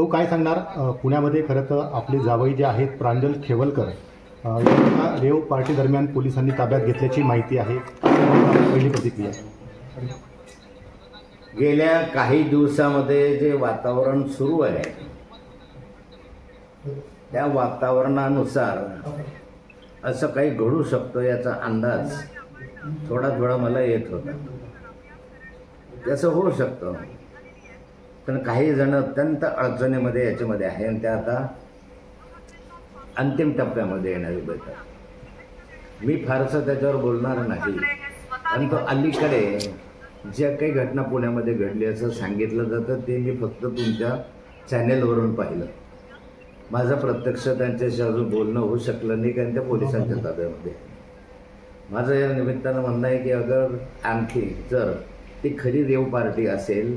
तो काय सांगणार? पुण्यामध्ये खरं तर आपले जावई जे आहेत प्रांजल खेवलकर यांना रेव पार्टी दरम्यान पोलिसांनी ताब्यात घेतल्याची माहिती आहे. पहिली प्रतिक्रिया. गेल्या काही दिवसामध्ये जे वातावरण सुरू आहे त्या वातावरणानुसार असं काही घडू शकतं याचा अंदाज थोडा थोडा मला येत होता. तसं होऊ शकतं? पण काही जण अत्यंत अडचणीमध्ये याच्यामध्ये आहे आणि त्या आता अंतिम टप्प्यामध्ये येणार बेटर मी फारसं त्याच्यावर बोलणार नाही. आणि तो अलीकडे ज्या काही घटना पुण्यामध्ये घडली असं सांगितलं जातं ते मी फक्त तुमच्या चॅनेलवरून पाहिलं. माझं प्रत्यक्ष त्यांच्याशी अजून बोलणं होऊ शकलं नाही कारण त्या पोलिसांच्या ताब्यामध्ये. माझं या निमित्तानं म्हणणं आहे की अगर आणखी जर ती खरी रेव पार्टी असेल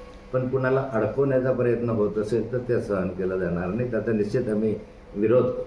पण कुणाला अडकवण्याचा प्रयत्न होत असेल तर ते सहन केलं जाणार नाही. त्याचा निश्चित आम्ही विरोध करू.